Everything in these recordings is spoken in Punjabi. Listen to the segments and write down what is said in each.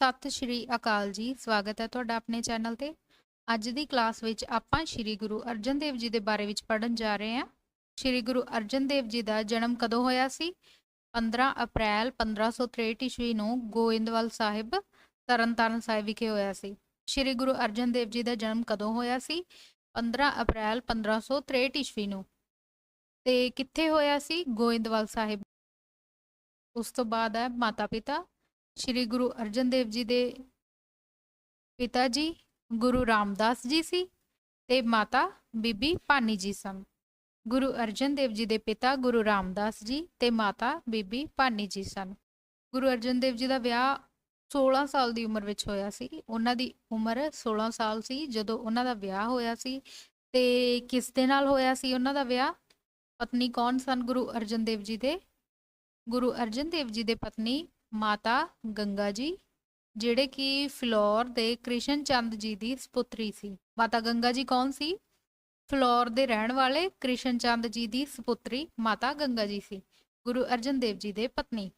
ਸਤਿ ਸ਼੍ਰੀ ਅਕਾਲ ਜੀ, ਸਵਾਗਤ ਹੈ ਤੁਹਾਡਾ ਆਪਣੇ ਚੈਨਲ ਤੇ। ਅੱਜ ਦੀ ਕਲਾਸ ਵਿੱਚ ਆਪਾਂ ਸ਼੍ਰੀ ਗੁਰੂ ਅਰਜਨ ਦੇਵ ਜੀ ਦੇ ਬਾਰੇ ਵਿੱਚ ਪੜਨ ਜਾ ਰਹੇ ਹਾਂ। ਸ਼੍ਰੀ ਗੁਰੂ ਅਰਜਨ ਦੇਵ ਜੀ ਦਾ ਜਨਮ ਕਦੋਂ ਹੋਇਆ ਸੀ? 15 ਅਪ੍ਰੈਲ 1563 ਈਸਵੀ ਨੂੰ ਗੋਇੰਦਵਾਲ ਸਾਹਿਬ ਤਰਨਤਾਰਨ ਸਾਹਿਬ ਵਿਖੇ ਹੋਇਆ ਸੀ। ਸ਼੍ਰੀ ਗੁਰੂ ਅਰਜਨ ਦੇਵ ਜੀ ਦਾ ਜਨਮ ਕਦੋਂ ਹੋਇਆ ਸੀ? 15 ਅਪ੍ਰੈਲ 1563 ਈਸਵੀ ਨੂੰ। ਤੇ ਕਿੱਥੇ ਹੋਇਆ ਸੀ ਗੋਇੰਦਵਾਲ ਸਾਹਿਬ? ਉਸ ਤੋਂ ਬਾਅਦ ਹੈ ਮਾਤਾ ਪਿਤਾ ਸ਼੍ਰੀ ਗੁਰੂ ਅਰਜਨ ਦੇਵ ਜੀ ਦੇ ਪਿਤਾ ਜੀ, ਗੁਰੂ ਰਾਮਦਾਸ ਜੀ ਸੀ ਤੇ ਮਾਤਾ ਬੀਬੀ ਭਾਨੀ ਜੀ ਸਨ। ਗੁਰੂ ਅਰਜਨ ਦੇਵ ਜੀ ਦੇ ਪਿਤਾ ਗੁਰੂ ਰਾਮਦਾਸ ਜੀ ਤੇ ਮਾਤਾ ਬੀਬੀ ਭਾਨੀ ਜੀ ਸਨ। ਗੁਰੂ ਅਰਜਨ ਦੇਵ ਜੀ ਦਾ ਵਿਆਹ 16 ਸਾਲ ਦੀ ਉਮਰ ਵਿੱਚ ਹੋਇਆ ਸੀ। ਉਹਨਾਂ ਦੀ ਉਮਰ 16 ਸਾਲ ਸੀ ਜਦੋਂ ਉਹਨਾਂ ਦਾ ਵਿਆਹ ਹੋਇਆ ਸੀ ਤੇ ਕਿਸ ਦੇ ਨਾਲ ਹੋਇਆ ਸੀ ਉਹਨਾਂ ਦਾ ਵਿਆਹ? ਪਤਨੀ ਕੌਣ ਸਨ? ਗੁਰੂ ਅਰਜਨ ਦੇਵ ਜੀ ਦੇ। ਗੁਰੂ ਅਰਜਨ ਦੇਵ ਜੀ ਦੇ ਪਤਨੀ ਮਾਤਾ ਗੰਗਾ ਜੀ, ਜਿਹੜੇ ਕਿ ਫਲੋਰ ਦੇ ਕ੍ਰਿਸ਼ਨ ਚੰਦ ਜੀ ਦੀ ਸੁਪੁੱਤਰੀ ਸੀ। ਮਾਤਾ ਗੰਗਾ ਜੀ ਕੌਣ ਸੀ? ਫਲੋਰ ਦੇ ਰਹਿਣ ਵਾਲੇ ਕ੍ਰਿਸ਼ਨ ਚੰਦ ਜੀ ਦੀ ਸੁਪੁੱਤਰੀ ਮਾਤਾ ਗੰਗਾ ਜੀ ਸੀ, ਗੁਰੂ ਅਰਜਨ ਦੇਵ ਜੀ ਦੇ ਪਤਨੀ।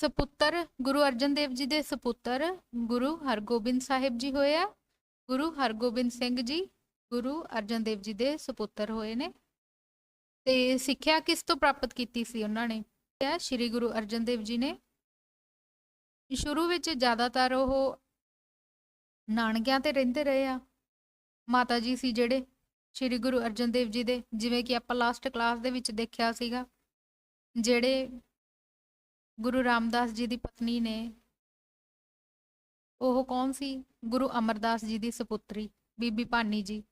ਸੁਪੁੱਤਰ, ਗੁਰੂ ਅਰਜਨ ਦੇਵ ਜੀ ਦੇ ਸੁਪੁੱਤਰ ਗੁਰੂ ਹਰਗੋਬਿੰਦ ਸਾਹਿਬ ਜੀ ਹੋਏ ਆ। ਗੁਰੂ ਹਰਗੋਬਿੰਦ ਸਿੰਘ ਜੀ, ਗੁਰੂ ਅਰਜਨ ਦੇਵ ਜੀ ਦੇ ਸੁਪੁੱਤਰ ਹੋਏ ਨੇ। ਤੇ ਸਿੱਖਿਆ ਕਿਸ ਤੋਂ ਪ੍ਰਾਪਤ ਕੀਤੀ ਸੀ ਉਹਨਾਂ ਨੇ? ਹੈ, ਸ਼੍ਰੀ ਗੁਰੂ ਅਰਜਨ ਦੇਵ ਜੀ ਨੇ। ਸ਼ੁਰੂ ਵਿੱਚ ਜ਼ਿਆਦਾਤਰ ਉਹ ਨਾਨਕਿਆਂ ਤੇ ਰਹਿੰਦੇ ਰਹੇ ਆ। ਮਾਤਾ ਜੀ ਸੀ ਜਿਹੜੇ, ਸ਼੍ਰੀ ਗੁਰੂ ਅਰਜਨ ਦੇਵ ਜੀ ਦੇ, ਜਿਵੇਂ ਕਿ ਆਪਾਂ ਲਾਸਟ ਕਲਾਸ ਦੇ ਵਿੱਚ ਦੇਖਿਆ ਸੀਗਾ। ਜਿਹੜੇ ਗੁਰੂ ਰਾਮਦਾਸ ਜੀ ਦੀ ਪਤਨੀ ਨੇ, ਉਹ ਕੌਣ ਸੀ? ਗੁਰੂ ਅਮਰਦਾਸ ਜੀ ਦੀ ਸੁਪੁੱਤਰੀ, ਬੀਬੀ ਭਾਨੀ ਜੀ।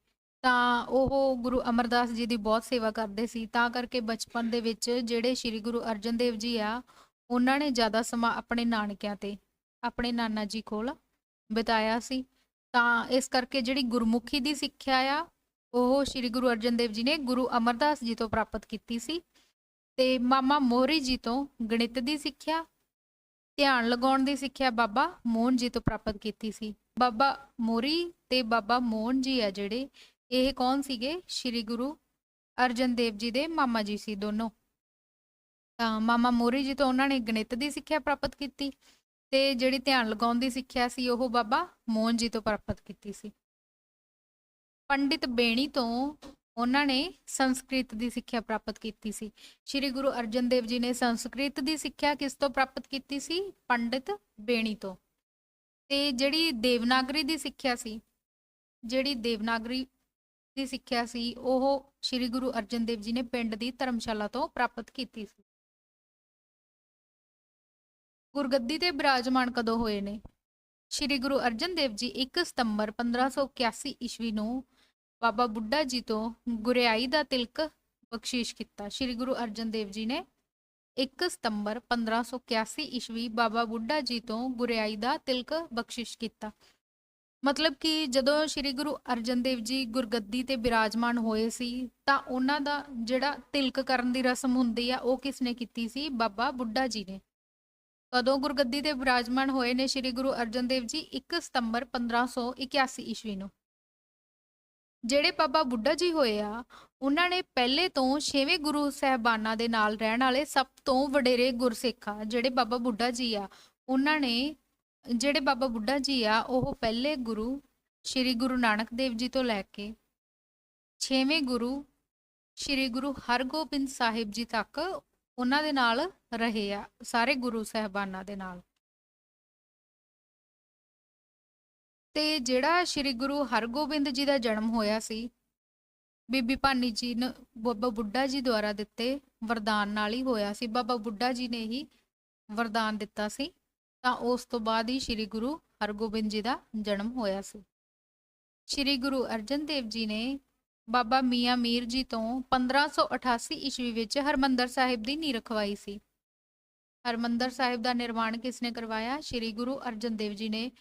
ਤਾਂ ਉਹ ਗੁਰੂ ਅਮਰਦਾਸ ਜੀ ਦੀ ਬਹੁਤ ਸੇਵਾ ਕਰਦੇ ਸੀ। ਤਾਂ ਕਰਕੇ ਬਚਪਨ ਦੇ ਵਿੱਚ ਜਿਹੜੇ ਸ੍ਰੀ ਗੁਰੂ ਅਰਜਨ ਦੇਵ ਜੀ ਆ, ਉਹਨਾਂ ਨੇ ਜ਼ਿਆਦਾ ਸਮਾਂ ਆਪਣੇ ਨਾਨਕਿਆਂ ਤੇ, ਆਪਣੇ ਨਾਨਾ ਜੀ ਕੋਲ ਬਿਤਾਇਆ ਸੀ। ਤਾਂ ਇਸ ਕਰਕੇ ਜਿਹੜੀ ਗੁਰਮੁਖੀ ਦੀ ਸਿੱਖਿਆ ਆ, ਉਹ ਸ੍ਰੀ ਗੁਰੂ ਅਰਜਨ ਦੇਵ ਜੀ ਨੇ ਗੁਰੂ ਅਮਰਦਾਸ ਜੀ ਤੋਂ ਪ੍ਰਾਪਤ ਕੀਤੀ ਸੀ। ਤੇ ਮਾਮਾ ਮੋਹਰੀ ਜੀ ਤੋਂ ਗਣਿਤ ਦੀ ਸਿੱਖਿਆ, ਧਿਆਨ ਲਗਾਉਣ ਦੀ ਸਿੱਖਿਆ ਬਾਬਾ ਮੋਹਨ ਜੀ ਤੋਂ ਪ੍ਰਾਪਤ ਕੀਤੀ ਸੀ। ਬਾਬਾ ਮੋਰੀ ਤੇ ਬਾਬਾ ਮੋਹਨ ਜੀ ਆ ਜਿਹੜੇ ਇਹ ਕੌਣ ਸੀਗੇ? ਸ਼੍ਰੀ ਗੁਰੂ ਅਰਜਨ ਦੇਵ ਜੀ ਦੇ ਮਾਮਾ ਜੀ ਸੀ ਦੋਨੋਂ। ਤਾਂ ਮਾਮਾ ਮੋਰੀ ਜੀ ਤੋਂ ਉਹਨਾਂ ਨੇ ਗਣਿਤ ਦੀ ਸਿੱਖਿਆ ਪ੍ਰਾਪਤ ਕੀਤੀ ਤੇ ਜਿਹੜੀ ਧਿਆਨ ਲਗਾਉਣ ਦੀ ਸਿੱਖਿਆ ਸੀ ਉਹ ਬਾਬਾ ਮੋਹਨ ਜੀ ਤੋਂ ਪ੍ਰਾਪਤ ਕੀਤੀ ਸੀ। ਪੰਡਿਤ ਬੇਣੀ ਤੋਂ ਉਹਨਾਂ ਨੇ ਸੰਸਕ੍ਰਿਤ ਦੀ ਸਿੱਖਿਆ ਪ੍ਰਾਪਤ ਕੀਤੀ ਸੀ। ਸ਼੍ਰੀ ਗੁਰੂ ਅਰਜਨ ਦੇਵ ਜੀ ਨੇ ਸੰਸਕ੍ਰਿਤ ਦੀ ਸਿੱਖਿਆ ਕਿਸ ਤੋਂ ਪ੍ਰਾਪਤ ਕੀਤੀ ਸੀ? ਪੰਡਿਤ ਬੇਣੀ ਤੋਂ। ਤੇ ਜਿਹੜੀ ਦੇਵਨਾਗਰੀ ਦੀ ਸਿੱਖਿਆ ਸੀ, ਜਿਹੜੀ ਦੇਵਨਾਗਰੀ ਦੀ ਸਿੱਖਿਆ ਸੀ, ਉਹ ਸ੍ਰੀ ਗੁਰੂ ਅਰਜਨ ਦੇਵ ਜੀ ਨੇ ਪਿੰਡ ਦੀ ਧਰਮਸ਼ਾਲਾ ਤੋਂ ਪ੍ਰਾਪਤ ਕੀਤੀ ਸੀ। ਗੁਰਗੱਦੀ ਤੇ ਬਿਰਾਜਮਾਨ ਕਦੋਂ ਹੋਏ ਨੇ? ਸ੍ਰੀ ਗੁਰੂ ਅਰਜਨ ਦੇਵ ਜੀ 1 ਸਤੰਬਰ 1581 ਈਸਵੀ ਨੂੰ ਬਾਬਾ ਬੁੱਢਾ ਜੀ ਤੋਂ ਗੁਰਿਆਈ ਦਾ ਤਿਲਕ ਬਖਸ਼ਿਸ਼ ਕੀਤਾ। ਸ੍ਰੀ ਗੁਰੂ ਅਰਜਨ ਦੇਵ ਜੀ ਨੇ 1 ਸਤੰਬਰ 1581 ਈਸਵੀ ਬਾਬਾ ਬੁੱਢਾ ਜੀ ਤੋਂ ਗੁਰਿਆਈ ਦਾ ਤਿਲਕ ਬਖਸ਼ਿਸ਼ ਕੀਤਾ। ਮਤਲਬ ਕਿ ਜਦੋਂ ਸ੍ਰੀ ਗੁਰੂ ਅਰਜਨ ਦੇਵ ਜੀ ਗੁਰਗੱਦੀ ਤੇ ਬਿਰਾਜਮਾਨ ਹੋਏ ਸੀ, ਤਾਂ ਉਹਨਾਂ ਦਾ ਜਿਹੜਾ ਤਿਲਕ ਕਰਨ ਦੀ ਰਸਮ ਹੁੰਦੀ ਆ, ਉਹ ਕਿਸ ਨੇ ਕੀਤੀ ਸੀ? ਬਾਬਾ ਬੁੱਢਾ ਜੀ ਨੇ। ਕਦੋਂ ਗੁਰਗੱਦੀ ਤੇ ਬਿਰਾਜਮਾਨ ਹੋਏ ਨੇ ਸ੍ਰੀ ਗੁਰੂ ਅਰਜਨ ਦੇਵ ਜੀ 1 ਸਤੰਬਰ 1581 ਈਸਵੀ ਨੂੰ। ਜਿਹੜੇ ਬਾਬਾ ਬੁੱਢਾ ਜੀ ਹੋਏ ਆ, ਉਹਨਾਂ ਨੇ ਪਹਿਲੇ ਤੋਂ ਛੇਵੇਂ ਗੁਰੂ ਸਹਿਬਾਨਾਂ ਦੇ ਨਾਲ ਰਹਿਣ ਵਾਲੇ ਸਭ ਤੋਂ ਵਡੇਰੇ ਗੁਰਸਿੱਖ ਆ ਜਿਹੜੇ ਬਾਬਾ ਬੁੱਢਾ ਜੀ ਆ, ਉਹਨਾਂ ਨੇ ਜਿਹੜੇ ਬਾਬਾ ਬੁੱਢਾ ਜੀ ਆ, ਉਹ ਪਹਿਲੇ ਗੁਰੂ ਸ੍ਰੀ ਗੁਰੂ ਨਾਨਕ ਦੇਵ ਜੀ ਤੋਂ ਲੈ ਕੇ 6ਵੇਂ ਗੁਰੂ ਸ੍ਰੀ ਗੁਰੂ ਹਰਗੋਬਿੰਦ ਸਾਹਿਬ ਜੀ ਤੱਕ ਉਹਨਾਂ ਦੇ ਨਾਲ ਰਹੇ ਆ, ਸਾਰੇ ਗੁਰੂ ਸਹਿਬਾਨਾਂ ਦੇ ਨਾਲ। ਤੇ ਜਿਹੜਾ ਸ੍ਰੀ ਗੁਰੂ ਹਰਗੋਬਿੰਦ ਜੀ ਦਾ ਜਨਮ ਹੋਇਆ ਸੀ, ਬੀਬੀ ਭਾਨੀ ਜੀ ਨੂੰ ਬਾਬਾ ਬੁੱਢਾ ਜੀ ਦੁਆਰਾ ਦਿੱਤੇ ਵਰਦਾਨ ਨਾਲ ਹੀ ਹੋਇਆ ਸੀ, ਬਾਬਾ ਬੁੱਢਾ ਜੀ ਨੇ ਹੀ ਵਰਦਾਨ ਦਿੱਤਾ ਸੀ। ਤਾਂ ਉਸ ਤੋਂ ਬਾਅਦ ਹੀ ਸ੍ਰੀ ਗੁਰੂ ਹਰਗੋਬਿੰਦ ਜੀ ਦਾ ਜਨਮ ਹੋਇਆ ਸੀ। ਸ੍ਰੀ ਗੁਰੂ ਅਰਜਨ ਦੇਵ ਜੀ ਨੇ ਬਾਬਾ ਮੀਆਂ ਮੀਰ ਜੀ ਤੋਂ 1588 ਈਸਵੀ ਵਿੱਚ ਹਰਮੰਦਰ ਸਾਹਿਬ ਦੀ ਨੀਂਹ ਰਖਵਾਈ ਸੀ। ਹਰਮੰਦਰ ਸਾਹਿਬ ਦਾ ਨਿਰਮਾਣ ਕਿਸ ਨੇ ਕਰਵਾਇਆ? ਸ੍ਰੀ ਗੁਰੂ ਅਰਜਨ ਦੇਵ ਜੀ ਨੇ।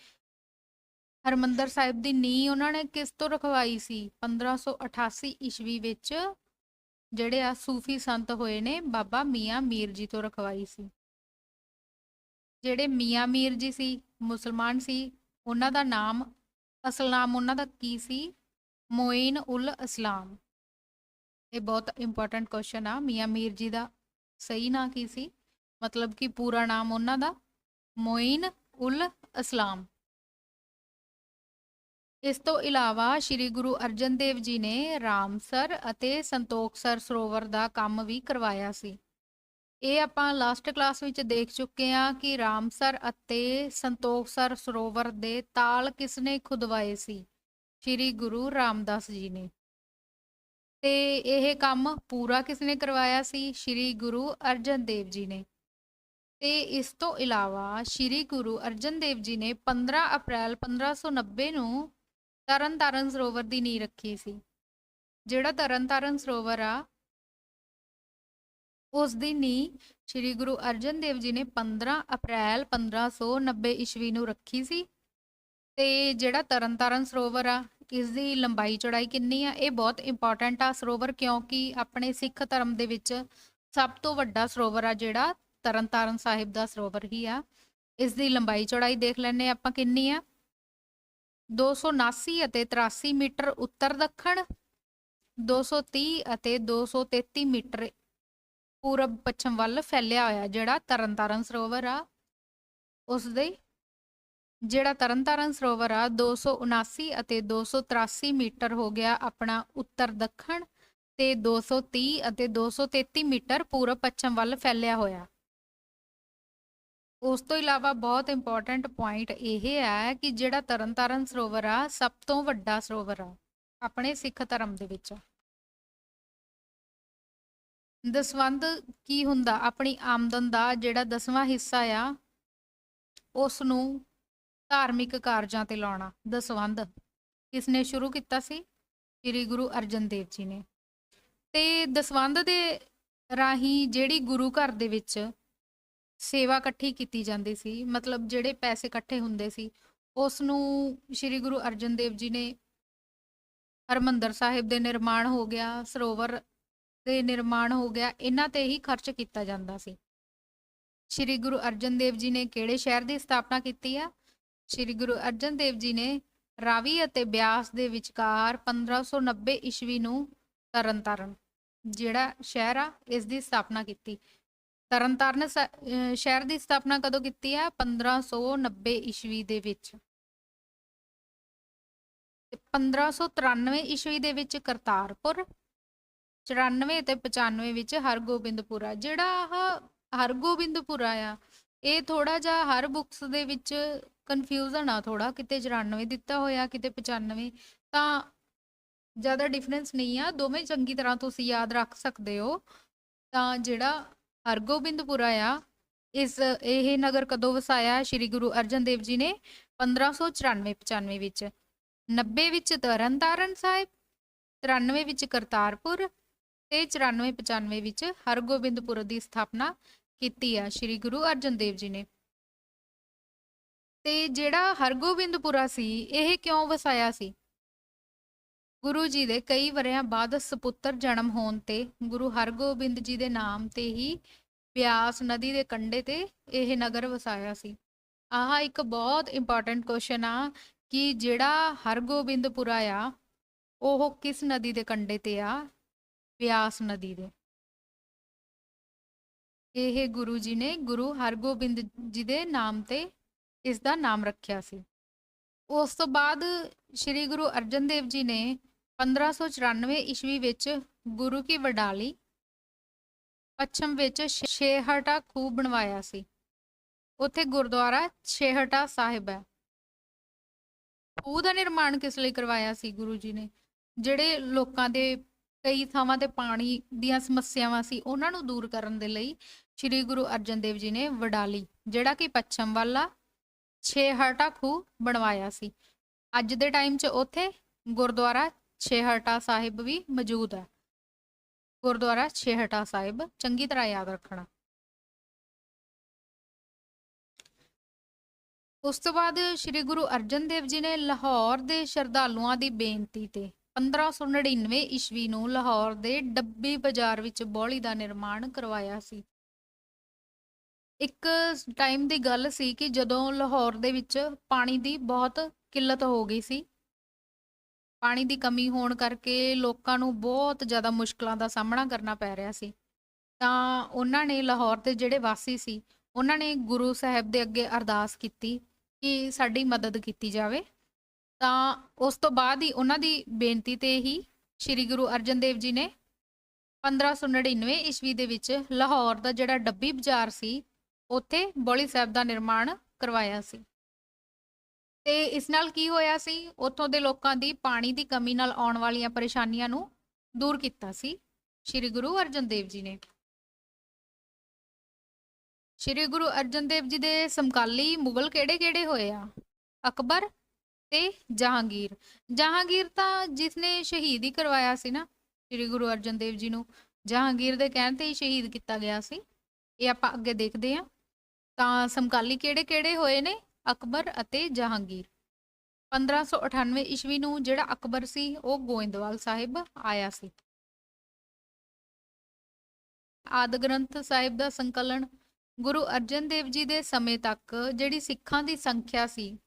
ਹਰਮੰਦਰ ਸਾਹਿਬ ਦੀ ਨੀਂਹ ਉਹਨਾਂ ਨੇ ਕਿਸ ਤੋਂ ਰਖਵਾਈ ਸੀ? 1588 ਈਸਵੀ ਵਿੱਚ ਜਿਹੜੇ ਆ ਸੂਫੀ ਸੰਤ ਹੋਏ ਨੇ, ਬਾਬਾ ਮੀਆਂ ਮੀਰ ਜੀ ਤੋਂ ਰਖਵਾਈ ਸੀ। ਜਿਹੜੇ ਮੀਆਂ ਮੀਰ ਜੀ ਸੀ, ਮੁਸਲਮਾਨ ਸੀ, ਉਹਨਾਂ ਦਾ ਨਾਮ ਅਸਲ ਨਾਮ ਉਹਨਾਂ ਦਾ ਕੀ ਸੀ? ਮੋਇਨ ਉਲ ਇਸਲਾਮ ਇਹ ਬਹੁਤ ਇੰਪੋਰਟੈਂਟ ਕੁਐਸਚਨ ਆ। ਮੀਆਂ ਮੀਰ ਜੀ ਦਾ ਸਹੀ ਨਾਂ ਕੀ ਸੀ? ਮਤਲਬ ਕਿ ਪੂਰਾ ਨਾਮ ਉਹਨਾਂ ਦਾ ਮੋਇਨ ਉਲ ਇਸਲਾਮ ਇਸ ਤੋਂ ਇਲਾਵਾ ਸ੍ਰੀ ਗੁਰੂ ਅਰਜਨ ਦੇਵ ਜੀ ਨੇ ਰਾਮਸਰ ਅਤੇ ਸੰਤੋਖਸਰ ਸਰੋਵਰ ਦਾ ਕੰਮ ਵੀ ਕਰਵਾਇਆ ਸੀ। ਇਹ ਆਪਾਂ ਲਾਸਟ ਕਲਾਸ ਵਿੱਚ ਦੇਖ ਚੁੱਕੇ ਹਾਂ ਕਿ ਰਾਮਸਰ ਅਤੇ ਸੰਤੋਖਸਰ ਸਰੋਵਰ ਦੇ ਤਾਲ ਕਿਸਨੇ ਖੁਦਵਾਏ ਸੀ? ਸ੍ਰੀ ਗੁਰੂ ਰਾਮਦਾਸ ਜੀ ਨੇ। ਤੇ ਇਹ ਕੰਮ ਪੂਰਾ ਕਿਸਨੇ ਕਰਵਾਇਆ ਸੀ? ਸ੍ਰੀ ਗੁਰੂ ਅਰਜਨ ਦੇਵ ਜੀ ਨੇ। ਤੇ ਇਸ ਤੋਂ ਇਲਾਵਾ ਸ੍ਰੀ ਗੁਰੂ ਅਰਜਨ ਦੇਵ ਜੀ ਨੇ 15 ਅਪ੍ਰੈਲ 1590 ਨੂੰ ਤਰਨਤਾਰਨ ਸਰੋਵਰ ਦੀ ਨੀਂਹ ਰੱਖੀ ਸੀ। ਜਿਹੜਾ ਤਰਨਤਾਰਨ ਸਰੋਵਰ ਆ ਉਸ ਦੀ ਨੀਂਹ ਸ੍ਰੀ ਗੁਰੂ ਅਰਜਨ ਦੇਵ ਜੀ ਨੇ 15 ਅਪ੍ਰੈਲ 1590 ਈਸਵੀ ਨੂੰ ਰੱਖੀ ਸੀ ਤੇ ਜਿਹੜਾ ਤਰਨਤਾਰਨ ਸਰੋਵਰ ਆ, ਇਸ ਦੀ ਲੰਬਾਈ ਚੌੜਾਈ ਕਿੰਨੀ ਆ, ਇਹ ਬਹੁਤ ਇੰਪੋਰਟੈਂਟ ਆ ਸਰੋਵਰ ਕਿਉਂਕਿ ਆਪਣੇ ਸਿੱਖ ਧਰਮ ਦੇ ਵਿੱਚ ਸਭ ਤੋਂ ਵੱਡਾ ਸਰੋਵਰ ਆ ਜਿਹੜਾ ਤਰਨਤਾਰਨ ਸਾਹਿਬ ਦਾ ਸਰੋਵਰ ਹੀ ਆ। ਇਸ ਦੀ ਲੰਬਾਈ ਚੌੜਾਈ ਦੇਖ ਲੈਣੇ ਆਪਾਂ ਕਿੰਨੀ ਆ। 279 ਅਤੇ 83 ਮੀਟਰ ਉੱਤਰ ਦੱਖਣ 230 ਅਤੇ 233 ਮੀਟਰ ਪੂਰਬ ਪੱਛਮ ਵੱਲ ਫੈਲਿਆ ਹੋਇਆ ਜਿਹੜਾ ਤਰਨਤਾਰਨ ਸਰੋਵਰ ਆ ਉਸ ਦੇ ਜਿਹੜਾ ਤਰਨਤਾਰਨ ਸਰੋਵਰ ਆ 279 ਅਤੇ 283 ਮੀਟਰ ਹੋ ਗਿਆ ਆਪਣਾ ਉੱਤਰ ਦੱਖਣ ਤੇ 230 ਅਤੇ 233 ਮੀਟਰ ਪੂਰਬ ਪੱਛਮ ਵੱਲ ਫੈਲਿਆ ਹੋਇਆ। ਉਸ ਤੋਂ ਇਲਾਵਾ ਬਹੁਤ ਇੰਪੋਰਟੈਂਟ ਪੁਆਇੰਟ ਇਹ ਹੈ ਕਿ ਜਿਹੜਾ ਤਰਨਤਾਰਨ ਸਰੋਵਰ ਆ, ਸਭ ਤੋਂ ਵੱਡਾ ਸਰੋਵਰ ਆ, ਆਪਣੇ ਸਿੱਖ ਧਰਮ ਦੇ ਵਿੱਚ। ਦਸਵੰਧ ਕੀ ਹੁੰਦਾ? ਆਪਣੀ ਆਮਦਨ ਦਾ ਜਿਹੜਾ ਦਸਵਾਂ ਹਿੱਸਾ ਆ ਉਸ ਨੂੰ ਧਾਰਮਿਕ ਕਾਰਜਾਂ ਤੇ ਲਾਉਣਾ, ਦਸਵੰਧ। ਕਿਸ ਨੇ ਸ਼ੁਰੂ ਕੀਤਾ ਸੀ ਸ੍ਰੀ ਗੁਰੂ ਅਰਜਨ ਦੇਵ ਜੀ ਨੇ। ਤੇ ਦਸਵੰਧ ਦੇ ਰਾਹੀਂ ਜਿਹੜੀ ਗੁਰੂ ਘਰ ਦੇ ਵਿੱਚ ਸੇਵਾ ਇਕੱਠੀ ਕੀਤੀ ਜਾਂਦੀ ਸੀ, ਮਤਲਬ ਜਿਹੜੇ ਪੈਸੇ ਇਕੱਠੇ ਹੁੰਦੇ ਸੀ ਉਸ ਨੂੰ ਸ੍ਰੀ ਗੁਰੂ ਅਰਜਨ ਦੇਵ ਜੀ ਨੇ ਹਰਮੰਦਰ ਸਾਹਿਬ ਦੇ ਨਿਰਮਾਣ ਹੋ ਗਿਆ, ਸਰੋਵਰ ਦੇ ਨਿਰਮਾਣ ਹੋ ਗਿਆ, ਇਹਨਾਂ ਤੇ ਹੀ ਖਰਚ ਕੀਤਾ ਜਾਂਦਾ ਸੀ। ਸ੍ਰੀ ਗੁਰੂ ਅਰਜਨ ਦੇਵ ਜੀ ਨੇ ਕਿਹੜੇ ਸ਼ਹਿਰ ਦੀ ਸਥਾਪਨਾ ਕੀਤੀ ਆ? ਸ੍ਰੀ ਗੁਰੂ ਅਰਜਨ ਦੇਵ ਜੀ ਨੇ ਰਾਵੀ ਅਤੇ ਬਿਆਸ ਦੇ ਵਿਚਕਾਰ 1590 ਈਸਵੀ ਨੂੰ ਤਰਨਤਾਰਨ, ਜਿਹੜਾ ਸ਼ਹਿਰ ਆ, ਇਸ ਦੀ ਸਥਾਪਨਾ ਕੀਤੀ। ਤਰਨਤਾਰਨ ਸ਼ਹਿਰ ਦੀ ਸਥਾਪਨਾ ਕਦੋਂ ਕੀਤੀ ਆ? 1590 ਈਸਵੀ ਦੇ ਵਿੱਚ। ਤੇ 1593 ਈਸਵੀ ਦੇ ਵਿੱਚ ਕਰਤਾਰਪੁਰ 94 ਤੇ 95 ਵਿੱਚ ਹਰਗੋਬਿੰਦਪੁਰਾ, ਜਿਹੜਾ ਆਹ ਹਰਗੋਬਿੰਦਪੁਰਾ ਆ, ਇਹ ਥੋੜਾ ਜਿਹਾ ਹਰ ਬੁੱਕਸ ਦੇ ਵਿੱਚ ਕਨਫਿਊਜ਼ਨ ਆ ਥੋੜਾ ਕਿਤੇ 94 ਦਿੱਤਾ ਹੋਇਆ, ਕਿਤੇ 95 ਤਾਂ ਜ਼ਿਆਦਾ ਡਿਫਰੈਂਸ ਨਹੀਂ ਆ, ਦੋਵੇਂ ਚੰਗੀ ਤਰ੍ਹਾਂ ਤੁਸੀਂ ਯਾਦ ਰੱਖ ਸਕਦੇ ਹੋ। ਤਾਂ ਜਿਹੜਾ ਹਰਗੋਬਿੰਦਪੁਰਾ ਆ, ਇਸ ਇਹ ਨਗਰ ਕਦੋਂ ਵਸਾਇਆ, ਸ਼੍ਰੀ ਗੁਰੂ ਅਰਜਨ ਦੇਵ ਜੀ ਨੇ? 1594 95 ਵਿੱਚ। 90 ਵਿੱਚ ਤਰਨਤਾਰਨ ਸਾਹਿਬ 93 ਵਿੱਚ ਕਰਤਾਰਪੁਰ ਤੇ 94 95 ਵਿੱਚ ਹਰਗੋਬਿੰਦਪੁਰ ਦੀ ਸਥਾਪਨਾ ਕੀਤੀ ਆ, ਸ਼੍ਰੀ ਗੁਰੂ ਅਰਜਨ ਦੇਵ ਜੀ ਨੇ। ਤੇ ਜਿਹੜਾ ਹਰਗੋਬਿੰਦਪੁਰਾ ਸੀ, ਇਹ ਕਿਉਂ ਵਸਾਇਆ ਸੀ? ਗੁਰੂ ਜੀ ਦੇ ਕਈ ਵਰਿਆਂ ਬਾਅਦ ਸਪੁੱਤਰ ਜਨਮ ਹੋਣ ਤੇ ਗੁਰੂ ਹਰਗੋਬਿੰਦ ਜੀ ਦੇ ਨਾਮ ਤੇ ਹੀ ਬਿਆਸ ਨਦੀ ਦੇ ਕੰਢੇ ਤੇ ਇਹ ਨਗਰ ਵਸਾਇਆ ਸੀ। ਆਹ ਇੱਕ ਬਹੁਤ ਇੰਪੋਰਟੈਂਟ ਕੁਐਸਚਨ ਆ ਕਿ ਜਿਹੜਾ ਹਰਗੋਬਿੰਦਪੁਰਾ ਆ, ਉਹ ਕਿਸ ਨਦੀ ਦੇ ਕੰਢੇ ਤੇ ਆ? ਬਿਆਸ ਨਦੀ ਦੇ। ਇਹ ਗੁਰੂ ਜੀ ਨੇ ਗੁਰੂ ਹਰਗੋਬਿੰਦ ਜੀ ਦੇ ਨਾਮ ਤੇ ਇਸ ਦਾ ਨਾਮ ਰੱਖਿਆ ਸੀ। ਉਸ ਤੋਂ ਬਾਅਦ ਸ੍ਰੀ ਗੁਰੂ ਅਰਜਨ ਦੇਵ ਜੀ ਨੇ 1594 ਈਸਵੀ ਵਿੱਚ ਗੁਰੂ ਕੀ ਵਡਾਲੀ ਪੱਛਮ ਵਿੱਚ ਛੇਹਟਾ ਖੂਹ ਬਣਵਾਇਆ ਸੀ। ਉੱਥੇ ਗੁਰਦੁਆਰਾ ਛੇਹਟਾ ਸਾਹਿਬ ਹੈ। ਖੂਹ ਦਾ ਨਿਰਮਾਣ ਕਿਸ ਲਈ ਕਰਵਾਇਆ ਸੀ ਗੁਰੂ ਜੀ ਨੇ? ਜਿਹੜੇ ਲੋਕਾਂ ਦੇ ਕਈ ਥਾਵਾਂ ਤੇ ਪਾਣੀ ਦੀਆਂ ਸਮੱਸਿਆਵਾਂ ਸੀ, ਉਹਨਾਂ ਨੂੰ ਦੂਰ ਕਰਨ ਦੇ ਲਈ ਸ੍ਰੀ ਗੁਰੂ ਅਰਜਨ ਦੇਵ ਜੀ ਨੇ ਵਡਾਲੀ, ਜਿਹੜਾ ਕਿ ਪੱਛਮ ਵਾਲਾ ਆ ਛੇਹਟਾ ਖੂਹ ਬਣਵਾਇਆ ਸੀ। ਅੱਜ ਦੇ ਟਾਈਮ 'ਚ ਉੱਥੇ ਗੁਰਦੁਆਰਾ ਛੇਹਟਾ ਸਾਹਿਬ ਵੀ ਮੌਜੂਦ ਹੈ। ਗੁਰਦੁਆਰਾ ਛੇਹਟਾ ਸਾਹਿਬ, ਚੰਗੀ ਤਰ੍ਹਾਂ ਯਾਦ ਰੱਖਣਾ। ਉਸ ਤੋਂ ਬਾਅਦ ਸ੍ਰੀ ਗੁਰੂ ਅਰਜਨ ਦੇਵ ਜੀ ਨੇ ਲਾਹੌਰ ਦੇ ਸ਼ਰਧਾਲੂਆਂ ਦੀ ਬੇਨਤੀ ਤੇ 1599 ਈਸਵੀ ਨੂੰ ਲਾਹੌਰ ਦੇ ਡੱਬੀ ਬਾਜ਼ਾਰ ਵਿੱਚ ਬੌਲੀ ਦਾ ਨਿਰਮਾਣ ਕਰਵਾਇਆ ਸੀ। ਇੱਕ ਟਾਈਮ ਦੀ ਗੱਲ ਸੀ ਕਿ ਜਦੋਂ ਲਾਹੌਰ ਦੇ ਵਿੱਚ ਪਾਣੀ ਦੀ ਬਹੁਤ ਕਿੱਲਤ ਹੋ ਗਈ ਸੀ, ਪਾਣੀ ਦੀ ਕਮੀ ਹੋਣ ਕਰਕੇ ਲੋਕਾਂ ਨੂੰ ਬਹੁਤ ਜ਼ਿਆਦਾ ਮੁਸ਼ਕਲਾਂ ਦਾ ਸਾਹਮਣਾ ਕਰਨਾ ਪੈ ਰਿਹਾ ਸੀ। ਤਾਂ ਉਹਨਾਂ ਨੇ ਲਾਹੌਰ ਦੇ ਜਿਹੜੇ ਵਾਸੀ ਸੀ, ਉਹਨਾਂ ਨੇ ਗੁਰੂ ਸਾਹਿਬ ਦੇ ਅੱਗੇ ਅਰਦਾਸ ਕੀਤੀ ਕਿ ਸਾਡੀ ਮਦਦ ਕੀਤੀ ਜਾਵੇ। ਤਾਂ ਉਸ ਤੋਂ ਬਾਅਦ ਹੀ ਉਹਨਾਂ ਦੀ ਬੇਨਤੀ ਤੇ ਹੀ ਸ੍ਰੀ ਗੁਰੂ ਅਰਜਨ ਦੇਵ ਜੀ ਨੇ 1599 ਈਸਵੀ ਦੇ ਵਿੱਚ ਲਾਹੌਰ ਦਾ ਜਿਹੜਾ ਡੱਬੀ ਬਾਜ਼ਾਰ ਸੀ, ਉੱਥੇ ਬੋਲੀ ਸਾਹਿਬ ਦਾ ਨਿਰਮਾਣ ਕਰਵਾਇਆ ਸੀ। ਤੇ ਇਸ ਨਾਲ ਕੀ ਹੋਇਆ ਸੀ, ਉੱਥੋਂ ਦੇ ਲੋਕਾਂ ਦੀ ਪਾਣੀ ਦੀ ਕਮੀ ਨਾਲ ਆਉਣ ਵਾਲੀਆਂ ਪਰੇਸ਼ਾਨੀਆਂ ਨੂੰ ਦੂਰ ਕੀਤਾ ਸੀ ਸ੍ਰੀ ਗੁਰੂ ਅਰਜਨ ਦੇਵ ਜੀ ਨੇ। ਸ੍ਰੀ ਗੁਰੂ ਅਰਜਨ ਦੇਵ ਜੀ ਦੇ ਸਮਕਾਲੀ ਮੁਗਲ ਕਿਹੜੇ-ਕਿਹੜੇ ਹੋਏ ਆ? ਅਕਬਰ ਤੇ ਜਹਾਂਗੀਰ। ਜਹਾਂਗੀਰ ਤਾਂ ਜਿਸਨੇ ਸ਼ਹੀਦ ਹੀ ਕਰਵਾਇਆ ਸੀ ਨਾ, ਸ੍ਰੀ ਗੁਰੂ ਅਰਜਨ ਦੇਵ ਜੀ ਨੂੰ, ਜਹਾਂਗੀਰ ਦੇ ਕਹਿਣ ਤੇ ਹੀ ਸ਼ਹੀਦ ਕੀਤਾ ਗਿਆ ਸੀ। ਇਹ ਆਪਾਂ ਅੱਗੇ ਦੇਖਦੇ ਹਾਂ। ਤਾਂ ਸਮਕਾਲੀ ਕਿਹੜੇ-ਕਿਹੜੇ ਹੋਏ ਨੇ? ਅਕਬਰ ਅਤੇ ਜਹਾਂਗੀਰ। 1598 ਈਸਵੀ ਨੂੰ ਜਿਹੜਾ ਅਕਬਰ ਸੀ, ਉਹ ਗੋਇੰਦਵਾਲ ਸਾਹਿਬ ਆਇਆ ਸੀ। ਆਦਿ ਗ੍ਰੰਥ ਸਾਹਿਬ ਦਾ ਸੰਕਲਨ ਗੁਰੂ ਅਰਜਨ ਦੇਵ ਜੀ ਦੇ ਸਮੇਂ ਤੱਕ, ਜਿਹੜੀ ਸਿੱਖਾਂ ਦੀ ਸੰਖਿਆ ਸੀ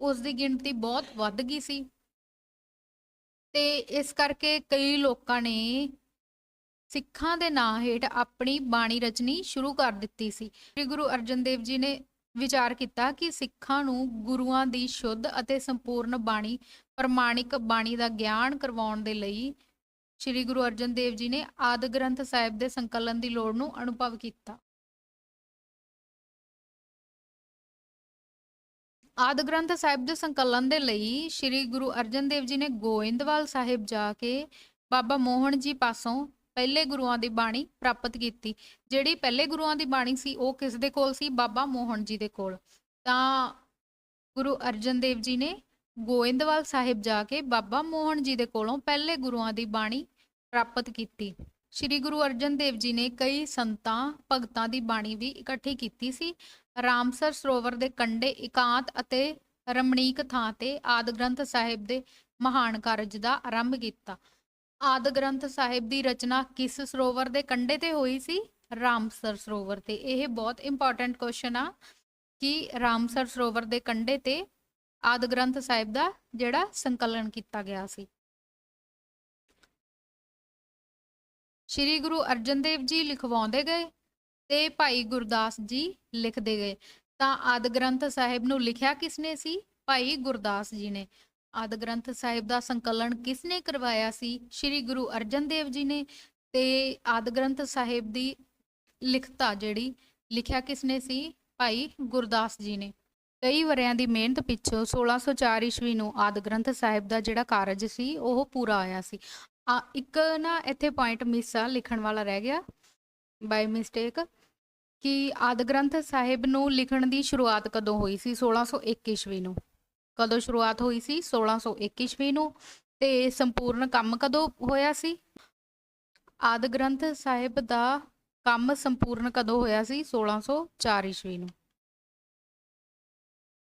ਉਸ ਦੀ ਗਿਣਤੀ ਬਹੁਤ ਵੱਧ ਗਈ ਸੀ। ਤੇ ਇਸ ਕਰਕੇ ਕਈ ਲੋਕਾਂ ਨੇ ਸਿੱਖਾਂ ਦੇ ਨਾਂ ਹੇਠ ਆਪਣੀ ਬਾਣੀ ਰਚਨੀ ਸ਼ੁਰੂ ਕਰ ਦਿੱਤੀ ਸੀ। ਸ੍ਰੀ ਗੁਰੂ ਅਰਜਨ ਦੇਵ ਜੀ ਨੇ ਵਿਚਾਰ ਕੀਤਾ ਕਿ ਸਿੱਖਾਂ ਨੂੰ ਗੁਰੂਆਂ ਦੀ ਸ਼ੁੱਧ ਅਤੇ ਸੰਪੂਰਨ ਬਾਣੀ, ਪ੍ਰਮਾਣਿਕ ਬਾਣੀ ਦਾ ਗਿਆਨ ਕਰਵਾਉਣ ਦੇ ਲਈ ਸ੍ਰੀ ਗੁਰੂ ਅਰਜਨ ਦੇਵ ਜੀ ਨੇ ਆਦਿ ਗ੍ਰੰਥ ਸਾਹਿਬ ਦੇ ਸੰਕਲਨ ਦੀ ਲੋੜ ਨੂੰ ਅਨੁਭਵ ਕੀਤਾ। ਆਦਿ ਗ੍ਰੰਥ ਸਾਹਿਬ ਦੇ ਸੰਕਲਨ ਦੇ ਲਈ ਸ੍ਰੀ ਗੁਰੂ ਅਰਜਨ ਦੇਵ ਜੀ ਨੇ ਗੋਇੰਦਵਾਲ ਸਾਹਿਬ ਜਾ ਕੇ ਬਾਬਾ ਮੋਹਨ ਜੀ ਪਾਸੋਂ ਪਹਿਲੇ ਗੁਰੂਆਂ ਦੀ ਬਾਣੀ ਪ੍ਰਾਪਤ ਕੀਤੀ। ਜਿਹੜੀ ਪਹਿਲੇ ਗੁਰੂਆਂ ਦੀ ਬਾਣੀ ਸੀ, ਉਹ ਕਿਸ ਦੇ ਕੋਲ ਸੀ? ਬਾਬਾ ਮੋਹਨ ਜੀ ਦੇ ਕੋਲ। ਤਾਂ ਗੁਰੂ ਅਰਜਨ ਦੇਵ ਜੀ ਨੇ ਗੋਇੰਦਵਾਲ ਸਾਹਿਬ ਜਾ ਕੇ ਬਾਬਾ ਮੋਹਨ ਜੀ ਦੇ ਕੋਲੋਂ ਪਹਿਲੇ ਗੁਰੂਆਂ ਦੀ ਬਾਣੀ ਪ੍ਰਾਪਤ ਕੀਤੀ। ਸ੍ਰੀ ਗੁਰੂ ਅਰਜਨ ਦੇਵ ਜੀ ਨੇ ਕਈ ਸੰਤਾਂ, ਭਗਤਾਂ ਦੀ ਬਾਣੀ ਵੀ ਇਕੱਠੀ ਕੀਤੀ ਸੀ। ਰਾਮਸਰ ਸਰੋਵਰ ਦੇ ਕੰਢੇ ਇਕਾਂਤ ਅਤੇ ਰਮਣੀਕ ਥਾਂ ਤੇ ਆਦਿ ਗ੍ਰੰਥ ਸਾਹਿਬ ਦੇ ਮਹਾਨ ਕਾਰਜ ਦਾ ਆਰੰਭ ਕੀਤਾ। ਆਦਿ ਗ੍ਰੰਥ ਸਾਹਿਬ ਦੀ ਰਚਨਾ ਕਿਸ ਸਰੋਵਰ ਦੇ ਕੰਢੇ ਤੇ ਹੋਈ ਸੀ? ਰਾਮਸਰ ਸਰੋਵਰ ਤੇ। ਇਹ ਬਹੁਤ ਇੰਪੋਰਟੈਂਟ ਕੁਐਸਚਨ ਆ ਕਿ ਰਾਮਸਰ ਸਰੋਵਰ ਦੇ ਕੰਢੇ ਤੇ ਆਦਿ ਗ੍ਰੰਥ ਸਾਹਿਬ ਦਾ ਜਿਹੜਾ ਸੰਕਲਨ ਕੀਤਾ ਗਿਆ ਸੀ। ਸ੍ਰੀ ਗੁਰੂ ਅਰਜਨ ਦੇਵ ਜੀ ਲਿਖਵਾਉਂਦੇ ਗਏ। ਤੇ ਭਾਈ ਗੁਰਦਾਸ ਜੀ ਲਿਖਦੇ ਗਏ। ਤਾਂ ਆਦਿ ਗ੍ਰੰਥ ਸਾਹਿਬ ਨੂੰ ਲਿਖਿਆ ਕਿਸਨੇ ਸੀ? ਭਾਈ ਗੁਰਦਾਸ ਜੀ ਨੇ। ਆਦਿ ਗ੍ਰੰਥ ਸਾਹਿਬ ਦਾ ਸੰਕਲਨ ਕਿਸਨੇ ਕਰਵਾਇਆ ਸੀ? ਸ੍ਰੀ ਗੁਰੂ ਅਰਜਨ ਦੇਵ ਜੀ ਨੇ। ਤੇ ਆਦਿ ਗ੍ਰੰਥ ਸਾਹਿਬ ਦੀ ਲਿਖਤਾ ਜਿਹੜੀ, ਲਿਖਿਆ ਕਿਸਨੇ ਸੀ? ਭਾਈ ਗੁਰਦਾਸ ਜੀ ਨੇ। ਕਈ ਵਰਿਆਂ ਦੀ ਮਿਹਨਤ ਪਿੱਛੋਂ 1604 ਈਸਵੀ ਨੂੰ ਆਦਿ ਗ੍ਰੰਥ ਸਾਹਿਬ ਦਾ ਜਿਹੜਾ ਕਾਰਜ ਸੀ, ਉਹ ਪੂਰਾ ਹੋਇਆ ਸੀ। ਆ, ਇੱਕ ਨਾ ਇੱਥੇ ਪੁਆਇੰਟ ਮਿਸ ਆ, ਲਿਖਣ ਵਾਲਾ ਰਹਿ ਗਿਆ। ਬਾਈ ਮਿਸਟੇਕ ਕਿ ਆਦਿ ਗ੍ਰੰਥ ਸਾਹਿਬ ਨੂੰ ਲਿਖਣ ਦੀ ਸ਼ੁਰੂਆਤ ਕਦੋਂ ਹੋਈ ਸੀ? 1601 ਈਸਵੀ ਨੂੰ। ਕਦੋਂ ਸ਼ੁਰੂਆਤ ਹੋਈ ਸੀ? 1601 ਈਸਵੀ ਨੂੰ। ਤੇ ਸੰਪੂਰਨ ਕੰਮ ਕਦੋਂ ਹੋਇਆ ਸੀ? ਆਦਿ ਗ੍ਰੰਥ ਸਾਹਿਬ ਦਾ ਕੰਮ ਸੰਪੂਰਨ ਕਦੋਂ ਹੋਇਆ ਸੀ? 1604 ਈਸਵੀ ਨੂੰ।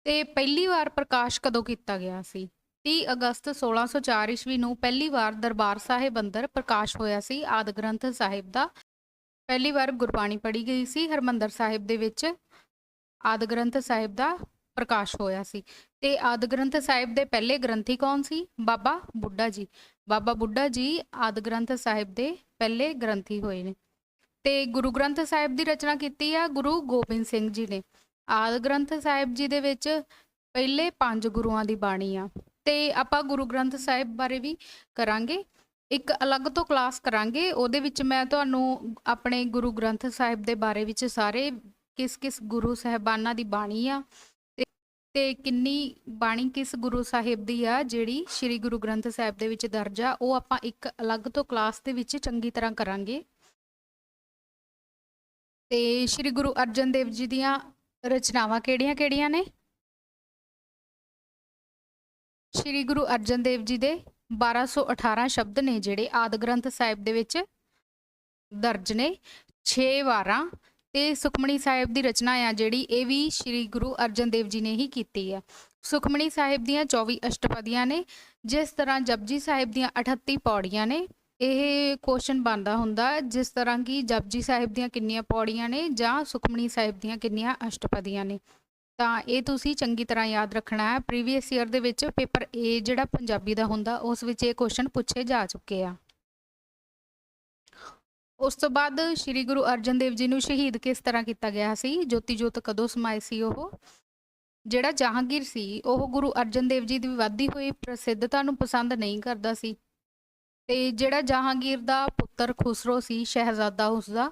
ਤੇ ਪਹਿਲੀ ਵਾਰ ਪ੍ਰਕਾਸ਼ ਕਦੋਂ ਕੀਤਾ ਗਿਆ ਸੀ? 30 ਅਗਸਤ 1604 ਈਸਵੀ ਨੂੰ ਪਹਿਲੀ ਵਾਰ ਦਰਬਾਰ ਸਾਹਿਬ ਅੰਦਰ ਪ੍ਰਕਾਸ਼ ਹੋਇਆ ਸੀ। ਆਦਿ ਗ੍ਰੰਥ ਸਾਹਿਬ ਦਾ ਪਹਿਲੀ ਵਾਰ ਗੁਰਬਾਣੀ ਪੜ੍ਹੀ ਗਈ ਸੀ, ਹਰਮੰਦਰ ਸਾਹਿਬ ਦੇ ਵਿੱਚ। ਆਦਿ ਗ੍ਰੰਥ ਸਾਹਿਬ ਦਾ ਪ੍ਰਕਾਸ਼ ਹੋਇਆ ਸੀ। ਤੇ ਆਦਿ ਗ੍ਰੰਥ ਸਾਹਿਬ ਦੇ ਪਹਿਲੇ ਗ੍ਰੰਥੀ ਕੌਣ ਸੀ? ਬਾਬਾ ਬੁੱਢਾ ਜੀ। ਬਾਬਾ ਬੁੱਢਾ ਜੀ ਆਦਿ ਗ੍ਰੰਥ ਸਾਹਿਬ ਦੇ ਪਹਿਲੇ ਗ੍ਰੰਥੀ ਹੋਏ ਨੇ। ਤੇ ਗੁਰੂ ਗ੍ਰੰਥ ਸਾਹਿਬ ਦੀ ਰਚਨਾ ਕੀਤੀ ਆ ਗੁਰੂ ਗੋਬਿੰਦ ਸਿੰਘ ਜੀ ਨੇ। ਆਦਿ ਗ੍ਰੰਥ ਸਾਹਿਬ ਜੀ ਦੇ ਵਿੱਚ ਪਹਿਲੇ ਪੰਜ ਗੁਰੂਆਂ ਦੀ ਬਾਣੀ ਆ। ਤੇ ਆਪਾਂ ਗੁਰੂ ਗ੍ਰੰਥ ਸਾਹਿਬ ਬਾਰੇ ਵੀ ਕਰਾਂਗੇ। ਇੱਕ ਅਲੱਗ ਤੋਂ ਕਲਾਸ ਕਰਾਂਗੇ। ਉਹਦੇ ਵਿੱਚ ਮੈਂ ਤੁਹਾਨੂੰ ਆਪਣੇ ਗੁਰੂ ਗ੍ਰੰਥ ਸਾਹਿਬ ਦੇ ਬਾਰੇ ਵਿੱਚ ਸਾਰੇ ਕਿਸ ਕਿਸ ਗੁਰੂ ਸਾਹਿਬਾਨਾਂ ਦੀ ਬਾਣੀ ਆ ਤੇ- ਤੇ ਕਿੰਨੀ ਬਾਣੀ ਕਿਸ ਗੁਰੂ ਸਾਹਿਬ ਦੀ ਆ, ਜਿਹੜੀ ਸ੍ਰੀ ਗੁਰੂ ਗ੍ਰੰਥ ਸਾਹਿਬ ਦੇ ਵਿੱਚ ਦਰਜ ਆ, ਉਹ ਆਪਾਂ ਇੱਕ ਅਲੱਗ ਤੋਂ ਕਲਾਸ ਦੇ ਵਿੱਚ ਚੰਗੀ ਤਰ੍ਹਾਂ ਕਰਾਂਗੇ। ਤੇ ਸ੍ਰੀ ਗੁਰੂ ਅਰਜਨ ਦੇਵ ਜੀ ਦੀਆਂ ਰਚਨਾਵਾਂ ਕਿਹੜੀਆਂ-ਕਿਹੜੀਆਂ ਨੇ? ਸ੍ਰੀ ਗੁਰੂ ਅਰਜਨ ਦੇਵ ਜੀ ਦੇ 1218 ਸ਼ਬਦ ਨੇ ਜਿਹੜੇ ਆਦਿ ਗ੍ਰੰਥ ਸਾਹਿਬ ਦੇ ਵਿੱਚ ਦਰਜ ਨੇ। 6 ਵਾਰਾਂ ਤੇ ਸੁਖਮਣੀ ਸਾਹਿਬ ਦੀ ਰਚਨਾ ਆ ਜਿਹੜੀ ਇਹ ਵੀ ਸ੍ਰੀ ਗੁਰੂ ਅਰਜਨ ਦੇਵ ਜੀ ਨੇ ਹੀ ਕੀਤੀ ਆ। ਸੁਖਮਣੀ ਸਾਹਿਬ ਦੀਆਂ 24 ਅਸ਼ਟਪਦੀਆਂ ਨੇ, ਜਿਸ ਤਰ੍ਹਾਂ ਜਪਜੀ ਸਾਹਿਬ ਦੀਆਂ 38 ਪੌੜੀਆਂ ਨੇ, ਇਹ ਕੁਐਸਚਨ ਬਣਦਾ ਹੁੰਦਾ, ਜਿਸ ਤਰ੍ਹਾਂ ਕਿ ਜਪਜੀ ਸਾਹਿਬ ਦੀਆਂ ਕਿੰਨੀਆਂ ਪੌੜੀਆਂ ਨੇ ਜਾਂ ਸੁਖਮਣੀ ਸਾਹਿਬ ਦੀਆਂ ਕਿੰਨੀਆਂ ਅਸ਼ਟਪਦੀਆਂ ਨੇ। ਤਾਂ ਇਹ ਤੁਸੀਂ ਚੰਗੀ ਤਰ੍ਹਾਂ ਯਾਦ ਰੱਖਣਾ ਹੈ। ਪ੍ਰੀਵੀਅਸ ਈਅਰ ਦੇ ਵਿੱਚ ਪੇਪਰ A ਜਿਹੜਾ ਪੰਜਾਬੀ ਦਾ ਹੁੰਦਾ, ਉਸ ਵਿੱਚ ਇਹ ਕੁਐਸਚਨ ਪੁੱਛੇ ਜਾ ਚੁੱਕੇ ਆ। ਉਸ ਤੋਂ ਬਾਅਦ ਸ੍ਰੀ ਗੁਰੂ ਅਰਜਨ ਦੇਵ ਜੀ ਨੂੰ ਸ਼ਹੀਦ ਕਿਸ ਤਰ੍ਹਾਂ ਕੀਤਾ ਗਿਆ ਸੀ? ਜੋਤੀ ਜੋਤ ਕਦੋਂ ਸਮਾਏ ਸੀ ਉਹ? ਜਿਹੜਾ ਜਹਾਂਗੀਰ ਸੀ, ਉਹ ਗੁਰੂ ਅਰਜਨ ਦੇਵ ਜੀ ਦੀ ਵਧਦੀ ਹੋਈ ਪ੍ਰਸਿੱਧਤਾ ਨੂੰ ਪਸੰਦ ਨਹੀਂ ਕਰਦਾ ਸੀ। ਤੇ ਜਿਹੜਾ ਜਹਾਂਗੀਰ ਦਾ ਪੁੱਤਰ ਖੁਸਰੋ ਸੀ, ਸ਼ਹਿਜ਼ਾਦਾ ਉਸਦਾ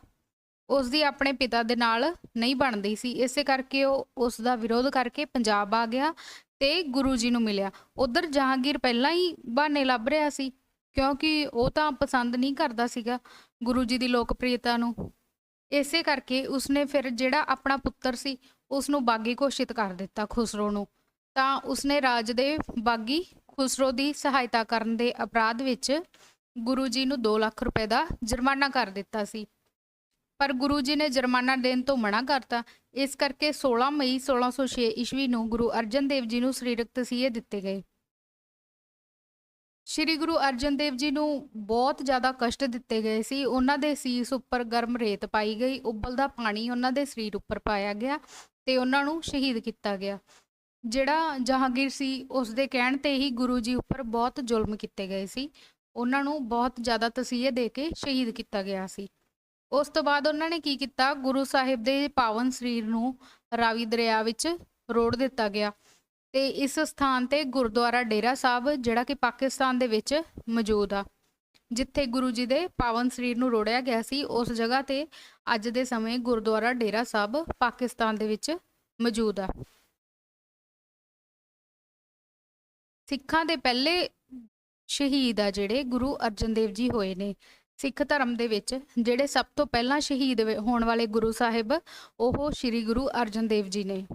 ਉਸ ਦੀ ਆਪਣੇ ਪਿਤਾ ਦੇ ਨਾਲ ਨਹੀਂ ਬਣਦੀ ਸੀ। ਇਸੇ ਕਰਕੇ ਉਹ ਉਸ ਦਾ ਵਿਰੋਧ ਕਰਕੇ ਪੰਜਾਬ ਆ ਗਿਆ ਤੇ ਗੁਰੂ ਜੀ ਨੂੰ ਮਿਲਿਆ। ਉਧਰ ਜਹਾਂਗੀਰ ਪਹਿਲਾਂ ਹੀ ਬਹਾਨੇ ਲੱਭ ਰਿਹਾ ਸੀ, ਕਿਉਂਕਿ ਉਹ ਤਾਂ ਪਸੰਦ ਨਹੀਂ ਕਰਦਾ ਸੀਗਾ ਗੁਰੂ ਜੀ ਦੀ ਲੋਕਪ੍ਰਿਯਤਾ ਨੂੰ। ਇਸੇ ਕਰਕੇ ਉਸਨੇ ਫਿਰ ਜਿਹੜਾ ਆਪਣਾ ਪੁੱਤਰ ਸੀ ਉਸ ਨੂੰ ਬਾਗੀ ਘੋਸ਼ਿਤ ਕਰ ਦਿੱਤਾ ਖੁਸਰੋ ਨੂੰ। ਤਾਂ ਉਸਨੇ ਰਾਜ ਦੇ ਬਾਗੀ ਖੁਸਰੋ ਦੀ ਸਹਾਇਤਾ ਕਰਨ ਦੇ ਅਪਰਾਧ ਵਿੱਚ ਗੁਰੂ ਜੀ ਨੂੰ 2 ਲੱਖ ਰੁਪਏ ਦਾ ਜੁਰਮਾਨਾ ਕਰ ਦਿੱਤਾ ਸੀ। ਪਰ ਗੁਰੂ ਜੀ ਨੇ ਜੁਰਮਾਨਾ ਦੇਣ ਤੋਂ ਮਨਾ ਕਰਤਾ। ਇਸ ਕਰਕੇ 16 ਮਈ 1606 ਈਸਵੀ ਨੂੰ ਗੁਰੂ ਅਰਜਨ ਦੇਵ ਜੀ ਨੂੰ ਸਰੀਰਕ ਤਸੀਹੇ ਦਿੱਤੇ ਗਏ। ਸ਼੍ਰੀ ਗੁਰੂ ਅਰਜਨ ਦੇਵ ਜੀ ਨੂੰ ਬਹੁਤ ਜ਼ਿਆਦਾ ਕਸ਼ਟ ਦਿੱਤੇ ਗਏ ਸੀ। ਉਹਨਾਂ ਦੇ ਸੀਸ ਉੱਪਰ ਗਰਮ ਰੇਤ ਪਾਈ ਗਈ, ਉਬਲਦਾ ਪਾਣੀ ਉਹਨਾਂ ਦੇ ਸਰੀਰ ਉੱਪਰ ਪਾਇਆ ਗਿਆ ਤੇ ਉਹਨਾਂ ਨੂੰ ਸ਼ਹੀਦ ਕੀਤਾ ਗਿਆ। ਜਿਹੜਾ ਜਹਾਂਗੀਰ ਸੀ, ਉਸ ਦੇ ਕਹਿਣ ਤੇ ਹੀ ਗੁਰੂ ਜੀ ਉੱਪਰ ਬਹੁਤ ਜ਼ੁਲਮ ਕੀਤੇ ਗਏ ਸੀ। ਉਹਨਾਂ ਨੂੰ ਬਹੁਤ ਜ਼ਿਆਦਾ ਤਸੀਹੇ ਦੇ ਕੇ ਸ਼ਹੀਦ ਕੀਤਾ ਗਿਆ ਸੀ। ਉਸ ਤੋਂ ਬਾਅਦ ਉਹਨਾਂ ਨੇ ਕੀ ਕੀਤਾ? ਗੁਰੂ ਸਾਹਿਬ ਦੇ ਪਾਵਨ ਸਰੀਰ ਨੂੰ ਰਾਵੀ ਦਰਿਆ ਵਿੱਚ ਰੋੜ ਦਿੱਤਾ ਗਿਆ ਤੇ ਇਸ ਸਥਾਨ ਤੇ ਗੁਰਦੁਆਰਾ ਡੇਰਾ ਸਾਹਿਬ, ਜਿਹੜਾ ਕਿ ਪਾਕਿਸਤਾਨ ਦੇ ਵਿੱਚ ਮੌਜੂਦ ਆ, ਜਿੱਥੇ ਗੁਰੂ ਜੀ ਦੇ ਪਾਵਨ ਸਰੀਰ ਨੂੰ ਰੋੜਿਆ ਗਿਆ ਸੀ, ਉਸ ਜਗ੍ਹਾ ਤੇ ਅੱਜ ਦੇ ਸਮੇਂ ਗੁਰਦੁਆਰਾ ਡੇਰਾ ਸਾਹਿਬ ਪਾਕਿਸਤਾਨ ਦੇ ਵਿੱਚ ਮੌਜੂਦ ਆ। ਸਿੱਖਾਂ ਦੇ ਪਹਿਲੇ ਸ਼ਹੀਦ ਆ ਜਿਹੜੇ ਗੁਰੂ ਅਰਜਨ ਦੇਵ ਜੀ ਹੋਏ ਨੇ। ਸਿੱਖ ਧਰਮ ਦੇ ਵਿੱਚ ਜਿਹੜੇ ਸਭ ਤੋਂ ਪਹਿਲਾਂ ਸ਼ਹੀਦ ਵੇ- ਹੋਣ ਵਾਲੇ ਗੁਰੂ ਸਾਹਿਬ, ਉਹ ਸ੍ਰੀ ਗੁਰੂ ਅਰਜਨ ਦੇਵ ਜੀ ਨੇ।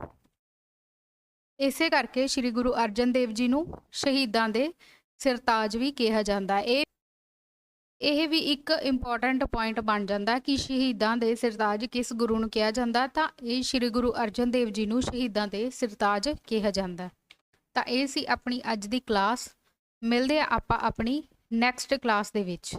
ਇਸੇ ਕਰਕੇ ਸ੍ਰੀ ਗੁਰੂ ਅਰਜਨ ਦੇਵ ਜੀ ਨੂੰ ਸ਼ਹੀਦਾਂ ਦੇ ਸਿਰਤਾਜ ਵੀ ਕਿਹਾ ਜਾਂਦਾ। ਇਹ ਇਹ ਵੀ ਇੱਕ ਇੰਪੋਰਟੈਂਟ ਪੁਆਇੰਟ ਬਣ ਜਾਂਦਾ ਕਿ ਸ਼ਹੀਦਾਂ ਦੇ ਸਿਰਤਾਜ ਕਿਸ ਗੁਰੂ ਨੂੰ ਕਿਹਾ ਜਾਂਦਾ, ਤਾਂ ਇਹ ਸ੍ਰੀ ਗੁਰੂ ਅਰਜਨ ਦੇਵ ਜੀ ਨੂੰ ਸ਼ਹੀਦਾਂ ਦੇ ਸਿਰਤਾਜ ਕਿਹਾ ਜਾਂਦਾ। ਤਾਂ ਇਹ ਸੀ ਆਪਣੀ ਅੱਜ ਦੀ ਕਲਾਸ ਮਿਲਦੇ ਆ ਆਪਾਂ ਆਪਣੀ ਨੈਕਸਟ ਕਲਾਸ ਦੇ ਵਿੱਚ।